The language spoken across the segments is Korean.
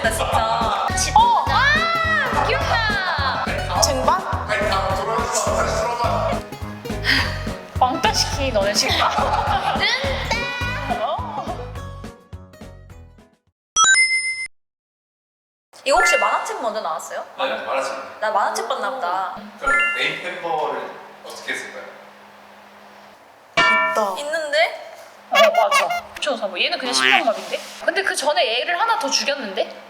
보인다 진짜. 어! 아! 기억나! 쟁반? 아니 다 돌아가서 다시 들어봐. 왕따 시키 너네 지금. 이거 혹시 만화책 먼저 나왔어요? 네 말하지. 나 만화책 봤나 보다. 그럼 네임 멤버를 어떻게 했을까요? 있다. 있는데? 어 맞아. 저 사뭐 얘는 그냥 신랑감인데? 근데 그 전에 애를 하나 더 죽였는데?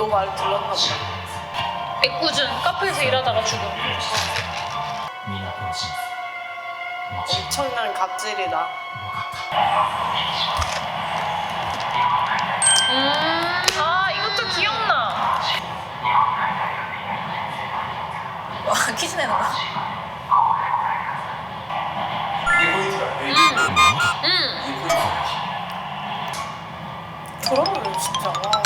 너 말 들었나 봐. 애꿎은 카페에서 일하다가 죽은. 엄청난 갑질이다. 음, 아 이것도 기억나. 와 퀴즈 내는 거. 이게 포인트야. 음. 음. 음. 이포인트. 그러면 진짜 와.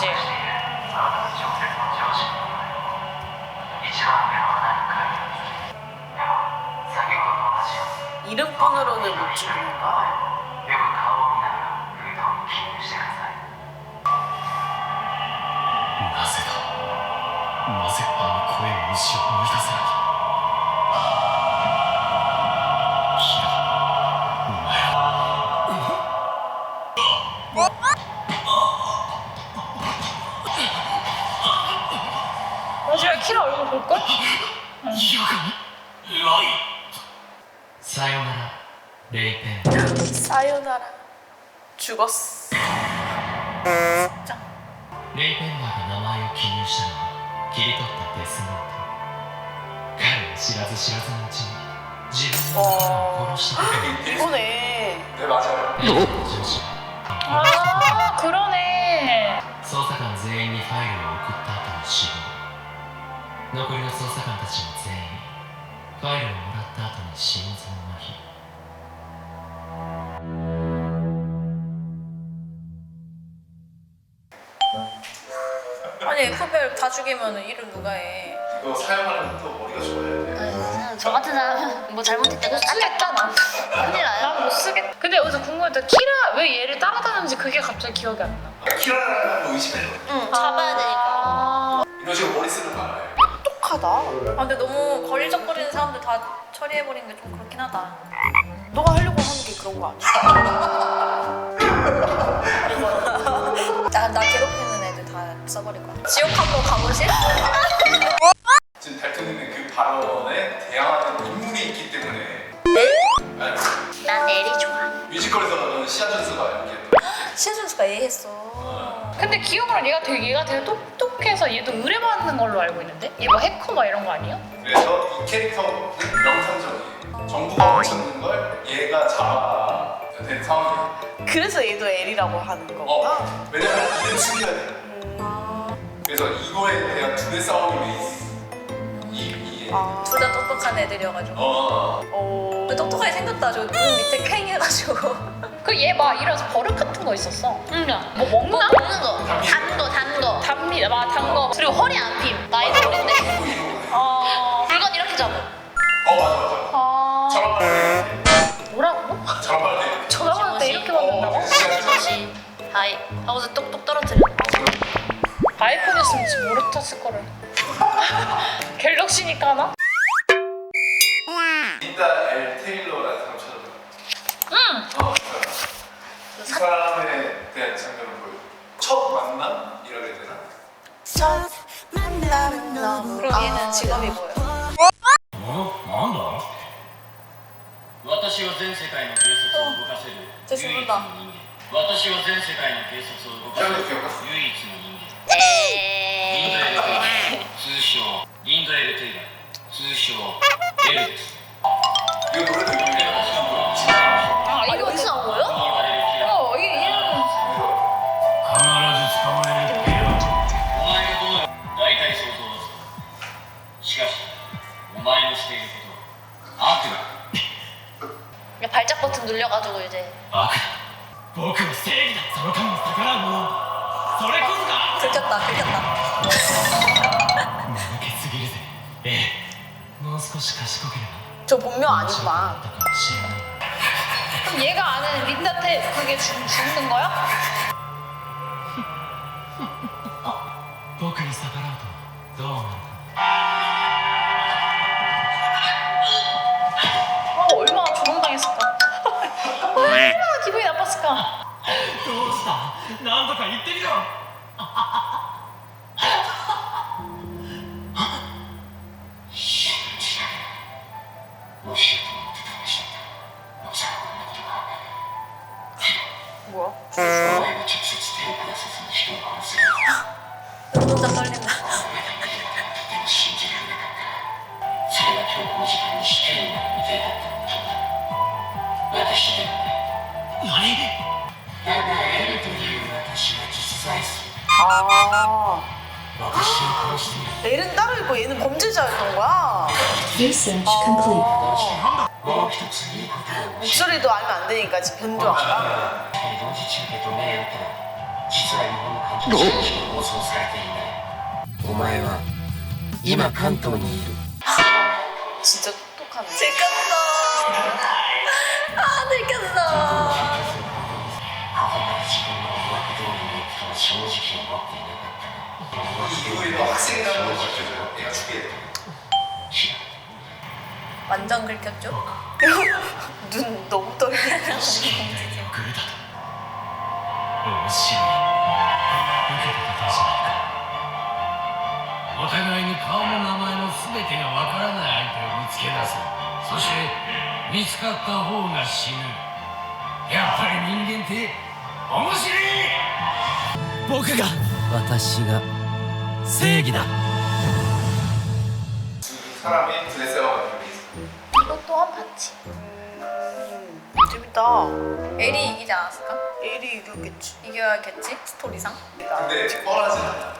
거지. 이름뿐으로는 못 죽는다. 죽었어. レイペンバーが名前を記入したのは切り取ったデスノート彼は知らず知らずのうちに自分の仲間を殺したことに 이거네. 네 맞아요. レイペンの上司は 아 그러네. 捜査官全員にファイルを送った後に死亡残りの捜査官たちも全員ファイルをもらった後に心臓麻痺 다 죽이면 일을 누가 해? 이거 사용하려면 또 머리가 좋아야 돼. 아니, 저 같은 사람은 뭐 잘못했다고 쓰겠다 난. 큰일 나요. 난 못 쓰겠다. 근데 여기서 궁금했다. 키라 왜 얘를 따라다녔는지 그게 갑자기 기억이 안 나. 키라라는 거 의심해요. 응, 잡아야 되니까. 아, 이런 식으로 머리 쓰는 거 알아요? 똑하다. 아 근데 너무 걸리적거리는 사람들 다 처리해버리는 게 좀 그렇긴 하다. 너가 하려고 하는 게 그런 거 아니야? 나, 나 괴롭히는 써버릴 거야. 지옥 한번 가보실? 지금 달토님은 그 발언에 대항하는 인물이 있기 때문에 아니, 난 내리 좋아. 뮤지컬에서는 시아준수가 이렇게 신순수가 예했어. 근데 기억으로 얘가 되게 얘가 되게 똑똑해서 얘도 의뢰받는 걸로 알고 있는데 얘 뭐 해커 막 이런 거 아니야? 그래서 이 캐릭터는 명상적이에요. 정부가 훔쳤는 걸 얘가 되는 상황이에요. 그래서 얘도 L이라고 하는 거구나. 어, 왜냐면 이름 숨겨야 돼. 그래서 이거에 대한 두뇌 싸움이 왜 있어? 이, 이게. 아. 둘 다 똑똑한 애들이어가지고. 어. 어. 근데 똑똑하게 생겼다. 저눈 밑에 캥 해가지고. 그 얘 막 이러면서 버릇 같은 거 있었어. 응. 뭐 먹나? 먹는 거. 단 거, 단 거. 답니다. 막단 거. 그리고 허리 안 핌. 나이도 어린데. 뭐 이런 거. 어. 물건 이렇게 잡아. 어, 맞아, 맞아. 아. 말 뭐라고? 전화할 때 이렇게? 어, 시아준수. 다시. 하이. 하고서 똑똑 떨어뜨려. 아이폰이었으면 진짜 모르겠을 거를. 갤럭시니까 하나? 린다 엘 테일러 아니구만. ったかもしれない 그럼 얘가 아는 린다한테 그게 죽, 죽는 거야? 僕に逆らうとどうなるか 어, 얼마나 조롱당했을까? 얼마나 기분이 나빴을까? どうした何とか言ってみろもしやと思って 진짜 떨린다. 아. 얘는 따로 얘는 범죄자였던 거야. Research 목소리도 알면 안 되니까 지금 변조 안 가. お前は今関東にいる 진짜 똑똑하네. 들켰어 아 들켰어 ここまで自分の思惑通りにいくとは正直思っていなかったが 이거에도 학생이라는 걸 가르쳐줘요 얘가 죽게 돼 완전 긁혔죠? 눈 너무 떨리네. 見つかった方が死ぬやっぱり人間って面白い僕が私が正義だ 사람이 둘이 싸워가지고 이것 또한 봤지. 음, 재밌다. 엘이 이기지 않았을까? 에리 이겼겠지. 이겨야겠지? 스토리상? 근데 뻔하진 않아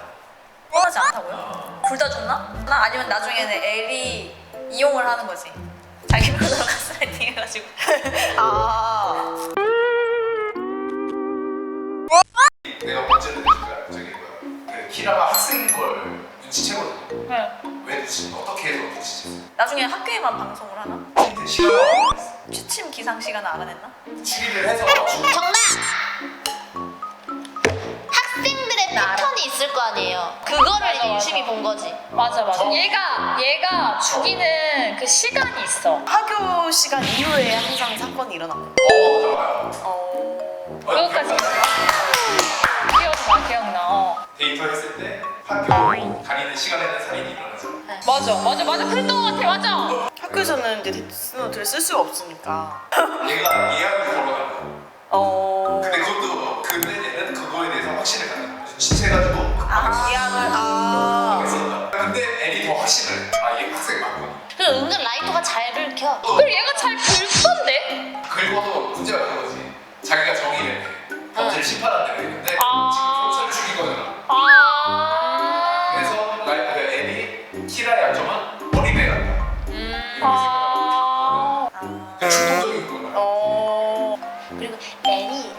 뻔하지 않다고요? 둘 다 죽나? 나 아니면 나중에는 엘이 이용을 하는 거지 자기 편으로 가스라이팅 해가지고 아. 내가 먼저 느꼈을까 저기 뭐야 그 키라가 학생인 걸 눈치채거든 네. 왜 눈치 어떻게 해서 눈치챘어 나중에 학교에만 방송을 하나? 근데 알아냈어 취침 기상 시간을 알아냈나? 추리를 해서 주- 정답! 패턴이 있을 거 아니에요. 그거를 맞아, 이제 맞아. 유심히 본 거지. 맞아 맞아 얘가 얘가 죽이는 그 시간이 있어 학교 시간 이후에 항상 사건이 일어나고. 어 잠깐만 어. 그것까지 기억나 기억나 어. 데이터 했을 때 학교 다니는 시간에는 살인이 일어나잖아 맞아 맞아 맞아 그랬던 것 같아 맞아 학교에서는 이제 데스노트를 쓸 수가 없으니까. 얘가 예약을 거야 어. 근데 눈치채가지고. 아, 예약을. 아. 했었다 근데 애니 더 확신을 해. 아얘 학생 맞구나 그리고 은근 라이터가 잘 긁혀. 그리고 얘가 잘 긁던데? 긁어도 문제가 그거지. 자기가 정의를 해. 범죄를 심판한다고 했는데 아. 지금 경찰을 죽인 거잖아. 아. 그래서 나, 그 애니 키라의 약점은 어린애 같다. 아. 그 충동적인 거야 어. 그리고 애니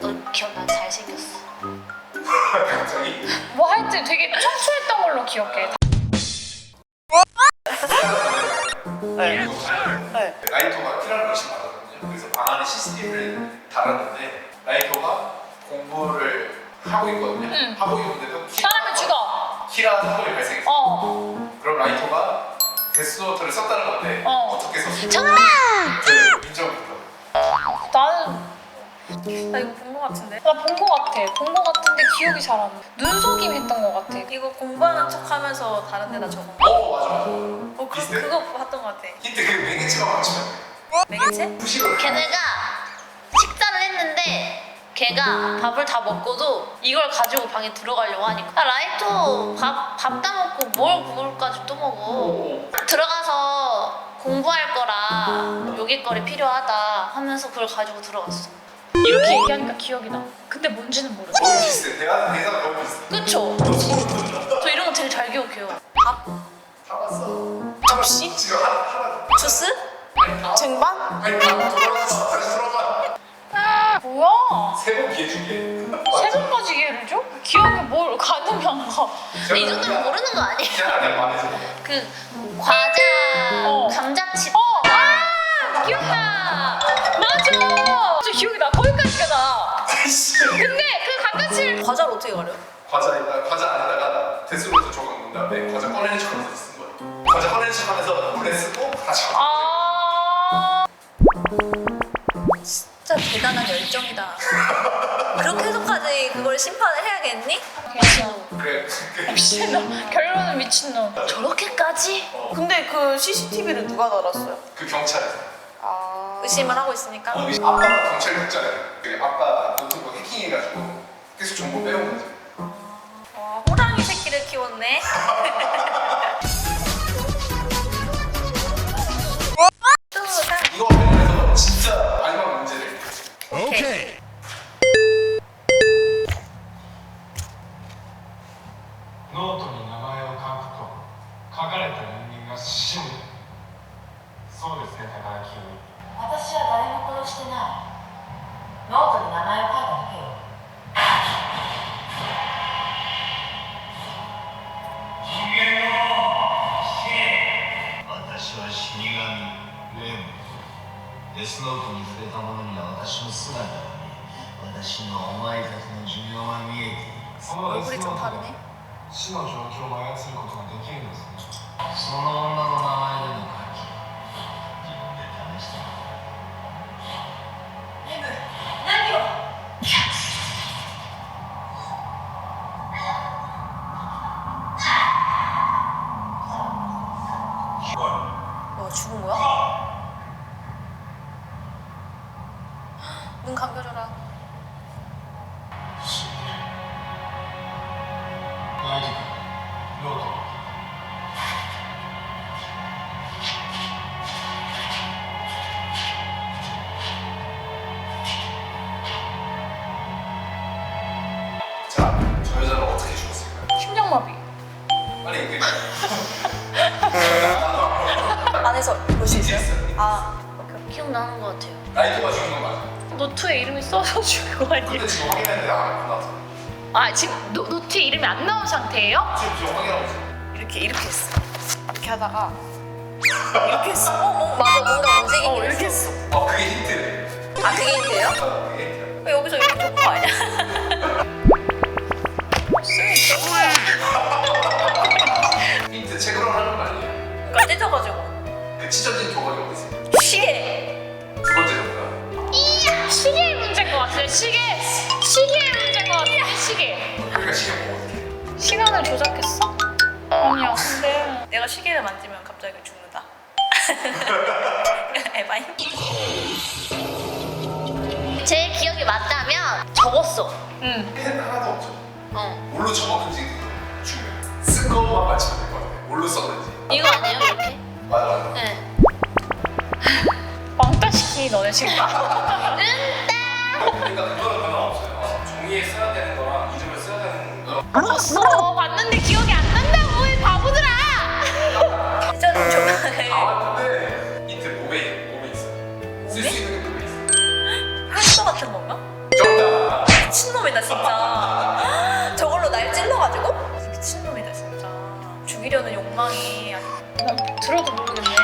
너 기억나? 잘생겼어. 갑자기 뭐 하여튼 되게 청초했던 걸로 기억해 네. 네. 라이터가 키라를 열심히 받았거든요 그래서 방 안에 CCTV를 달았는데 라이터가 공부를 하고 있거든요 응. 하고 있는데도 키, 사람을 죽어 키라 사건이 발생했어 어 그럼 라이터가 데스노트를 썼다는 건데 어. 어. 떻게 썼어? 정답! 네, 인정부터 나는 나 이거 본 거 같은데? 나 본 거 같아. 본 거 같은데 기억이 잘 안 나. 눈속임 했던 거 같아. 이거 공부하는 척 하면서 다른 데다 적은 거 어 맞아. 맞아 어, 그, 비슷해? 그거 봤던 거 같아. 힌트 그 매개체가 맞추면 매개체? 걔네가 식사를 했는데 걔가 밥을 다 먹고도 이걸 가지고 방에 들어가려고 하니까. 야, 라이터 밥 밥 다 먹고 뭘 그걸까지 또 먹어. 들어가서 공부할 거라 요깃거리 필요하다 하면서 그걸 가지고 들어갔어 이렇게 얘기하니까 기억이 나 근데 뭔지는 모르겠어 너무 비슷해 대화 대사가 너무 비슷해 그쵸? 저 이런 거 되게 잘 기억해요 밥? 다 봤어 접시? 지금 하나 하나 주스? 쟁반? 아니 다 돌아왔어 다시 돌아왔어 세번 기회 준게 세 번까지 기회를 줘? 기억이 뭘 가능한 거? 이 정도면 모르는 거 아니에요? 말해줘 그 과자 어. 감자칩 어! 아! 기억나! 나. 근데 그 감자칩 과자를 어떻게 가려? 과자에다 과자 안에다가 대수로서 조각 넣은 다음에 과자 꺼내는 척하면서 쓴 거야 과자 꺼내는 척하면서 물에 쓰고 다시 아. 진짜 대단한 열정이다. 그렇게 해서까지 그걸 심판을 해야겠니? 미친놈. 그래 그 미친놈. 결론은 미친놈. 저렇게까지? 근데 그 CCTV를 누가 달았어요? 그 경찰에서 아 의심을 하고 있으니까. 아빠가 경찰 국장이야 그 아빠 노트북 해킹해가지고 계속 정보 빼온 거지 와, 호랑이 새끼를 키웠네. 자, 저 여자는 어떻게 죽었을까요? 심장마비. 아니 그러니까 안에서 볼수 있어요? 있어요. 아, 기억나는 것 같아요. 라이터가 죽은 건 맞아 노트에 이름이 써서 죽은 거 아니에요? 근데 지금 확인했는데 안 나왔어 아 지금 노, 노트에 이름이 안 나온 상태예요? 지금 지금 확인하고 있어 이렇게 이렇게 했어 이렇게 하다가 이렇게 했어 어, 어, 맞아. 뭔가 움직이긴 어 이렇게 했어. 했어 어 그게 힌트네 아, 그게 힌트예요? 어, 그게 힌트야 왜 여기서 이렇게 적은 거 아니야? 찢어가지고. 그 찢어진 조각이 어디 있어? 시계. 두 번째 정답 시계의 문제인 것 같아요. 시계 시계의 문제인 것 같아요. 시계. 그러니까 시계 뭐 어떻게 시간을 조작했어? 아니야. 근데 내가 시계를 만지면 갑자기 죽는다. 에바인. 제 기억이 맞다면 적었어. 응. 펜 하나도 없죠 어. 뭘로 적었는지 중요해 쓴 것만 것 같아 뭘로 썼는지 이거 아니에요 이렇게? 맞아 맞아 네. 왕따 시키니 너네 지금. 은따. 그러니까 그거는 변화 없어요 종이에 써야 되는 거랑 이름을 써야 되는 거 봤어. 봤는데 기억이 안 난다고 이 바보들아. 진짜 조각을. 나왔는데 힌트 몸에 몸에 있어 쓸 수 있는 게 몸에 있어 할것 같은 건가? 정답 미친놈이다 진짜 전망이 들어도 모르겠네.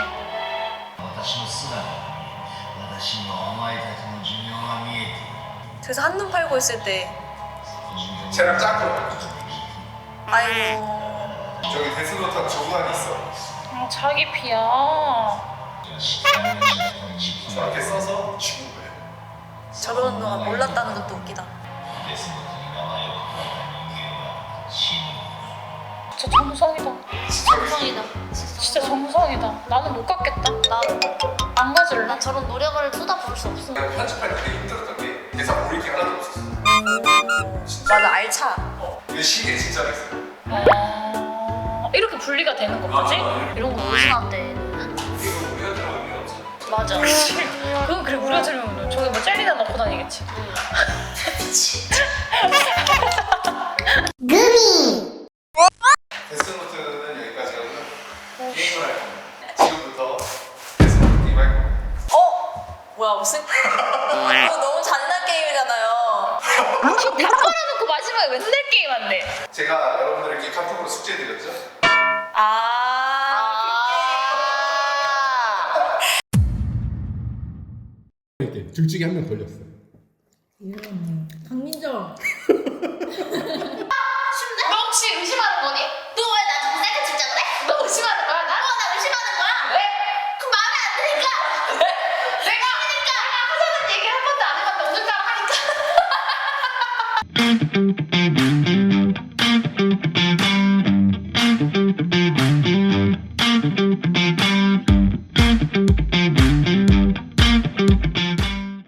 그래서 한눈 팔고 있을 때 쟤랑 짝으로 아이고 저기 데스노타 정관이 있어 어, 자기 피야. 저렇게 써서 죽은 거예요 저런 거 몰랐다는 것도 웃기다. 진짜 정성이다. 정성이다. 진짜 정성이다. 나는 못 갖겠다. 나도. 안 가질래. 난 저런 노력을 쏟아부을 수 없어. 그냥 편집할 때 되게 힘들었던 게 대사 모를 게 하나도 없었어 맞아 알차 어, 근데 시계 진짜로 있어요 어... 이렇게 분리가 되는 거지? 이런 거? 이거 우리가 의미가 없어 맞아. 그건 그래 들으면 저기 뭐 젤리나 넣고 다니겠지. 데스 중에 한 명 걸렸어. 너 혹시 의심하는 거니? 너